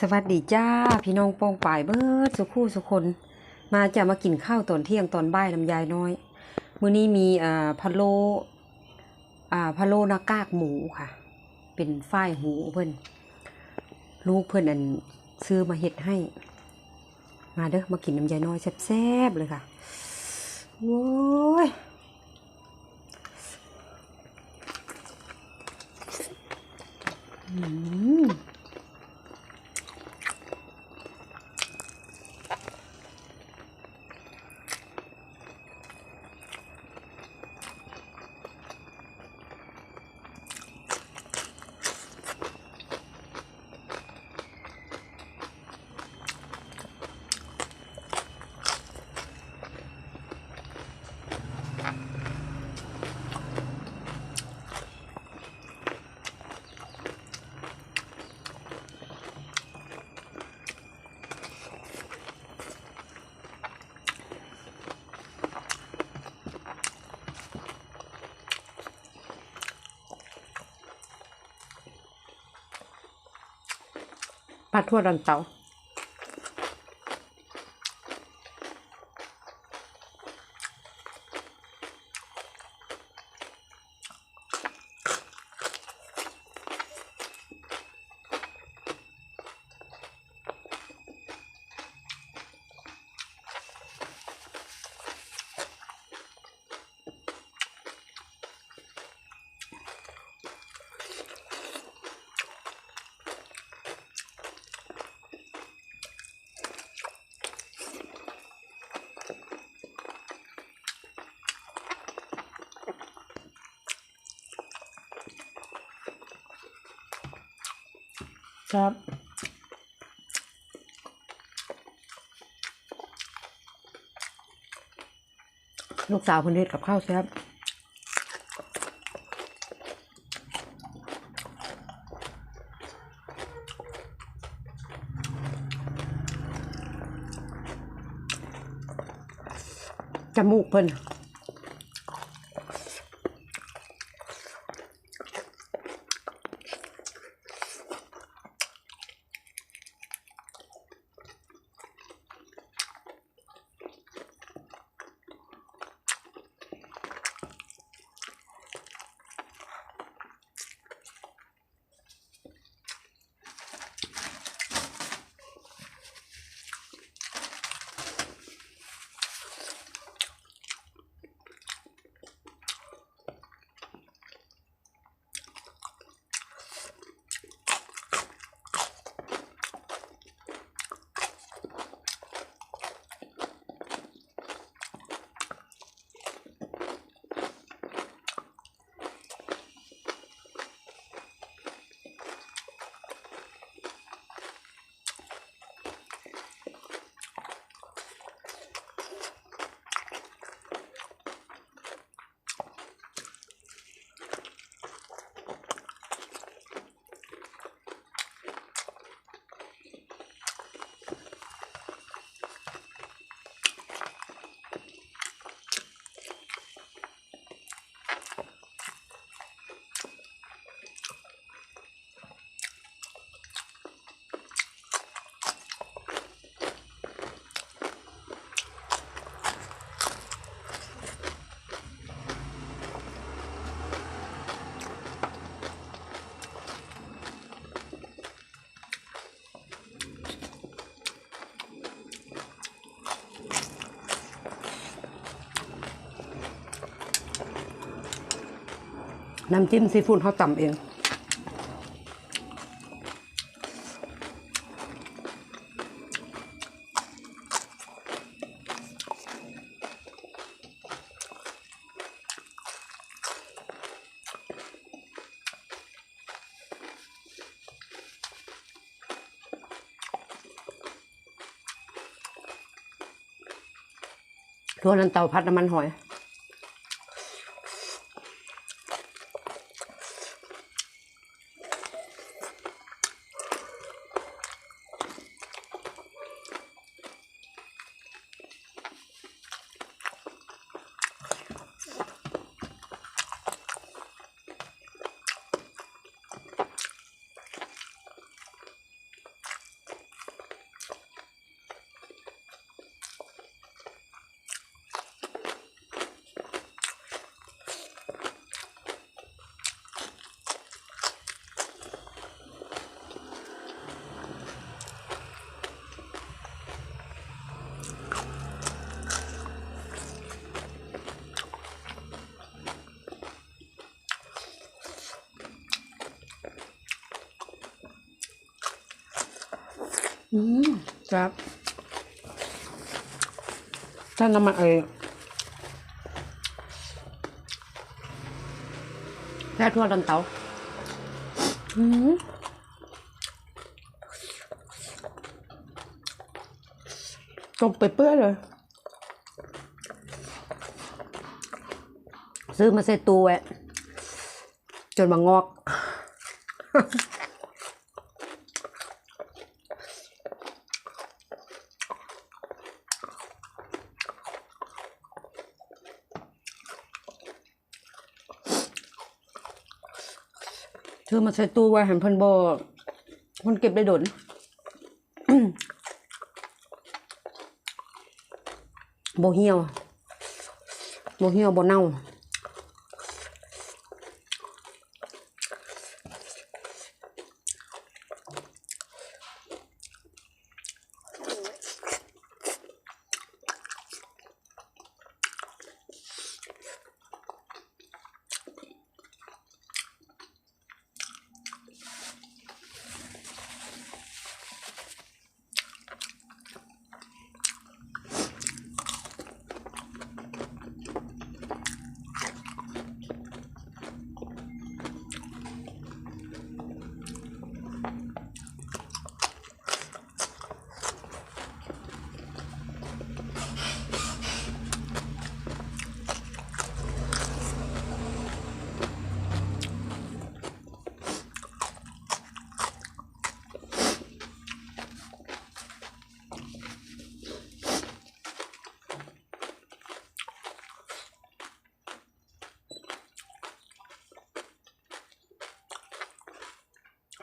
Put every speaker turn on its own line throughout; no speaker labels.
สวัสดีจ้า พี่น้องปองป่ายเบิดสุคู่สุคน มาจะมากินข้าวตอนเที่ยงตอนบ่ายน้ำยายน้อย มื้อนี้มีอ่าพะโลอ่าพะโลนากากหมูค่ะ เป็นฝ้ายหูเพิ่อนลูกเพิ่อนอันซื้อมาเฮ็ดให้ มาเด้อมากินน้ำยายน้อยแซ่บๆเลยค่ะโว้ยอืมาทั่วดันเตา ครับลูกสาวคนเฮ็ดกับข้าวแซ่บจมูกเพิ่น น้ำจิ้มซีฟู้ดเขาตำเองทั่วนั้นเตาพัดน้ำมันหอย อืมครับท่านน้ำมันเอยแค่ทั่วลันเตาอืมตกไปเปื้อนเลย ซื้อมาใส่ตู้ไว้จนมางอก อมาใส่ตู้ไว้เห็นเพิ่นบ่คนเก็บได้ดนบ่เหี่ยวบ่เหี่ยวบ่เน่า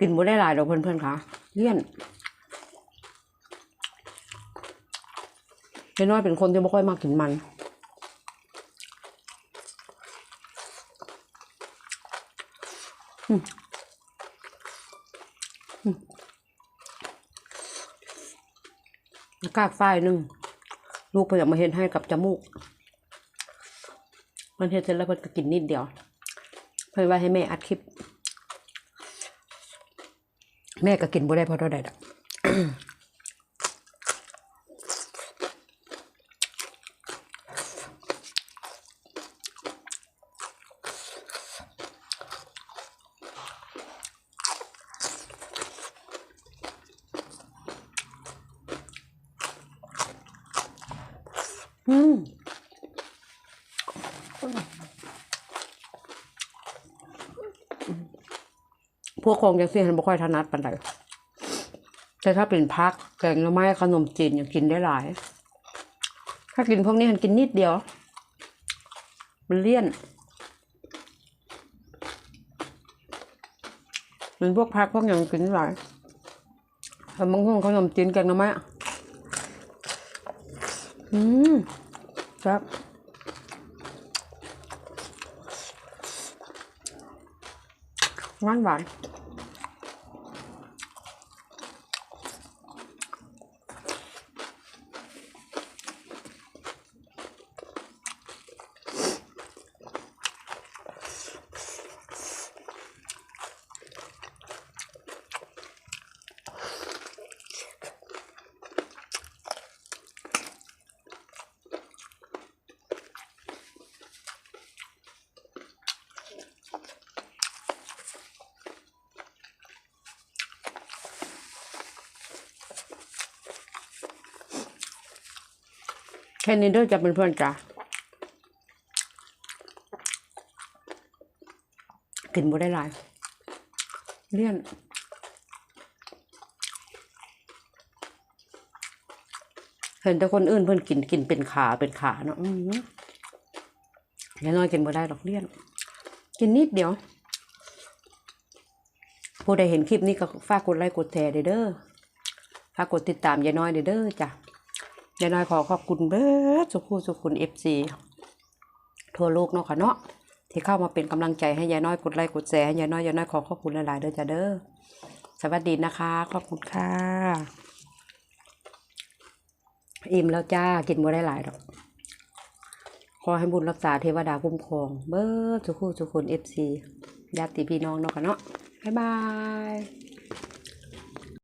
กินบ่ได้หลายดอกเพื่อนๆค่ะเลี่ยนเห็นว่าเป็นคนที่ไม่ค่อยมากกินมันอืมอืมกากฝ้ายนึ่งลูกเพิ่อยากมาเห็นให้กับจมูก มันเห็นเสร็จแล้วเพิ่นก็กินนิดเดียว เพิ่นว่าให้แม่อัดคลิป แม่ก็กินบ่ได้เพราะเท่าใดดอกอืม วกของอย่างเสี่ฉันบ่ค่อยถนัดปานใดแต่ถ้าเป็นพักแกงหน่อไม้ขนมจีนยังกินได้หลาย ถ้ากินพวกนี้ฉันกินนิดเดียว มันเลี่ยนเป็นพวกพักพวกอย่างกินได้หลายทำบางห้องขนมจีนแกงหน่อไม้อะอืมครับหวานหวาน ค่นี้เด้อจะเป็นเพื่อนจ้ะกินบ่ได้หลายเลี่ยนเห็นแต่คนอื่นเพิ่อนกินกินเป็นขาเป็นขาเนาะอือยาน้อยกินบ่ได้ดอกเลี่ยน กินนิดเดียว ผู้ใดเห็นคลิปนี้ก็ฝากกดไลค์กดแชร์เด้อฝากกดติดตามยายน้อยเด้อจ้ะ ยายน้อยขอขอบคุณเบิดสุขุสุขุนเอฟซีทั่วโลกเนาะค่ะเนาะที่เข้ามาเป็นกำลังใจให้ยายน้อยกดไลค์กดแชร์ให้ยายน้อยยายน้อยขอขอบคุณหลายๆเด้อจ้าเด้อสวัสดีนะคะขอบคุณค่ะอิ่มแล้วจ้ากินบ่ได้หลายดอกขอให้บุญรักษาเทวดาคุ้มครอง เบิดสุขุสุขุนเอฟซีญาติพี่น้องเนาะค่ะเนาะบ๊ายบาย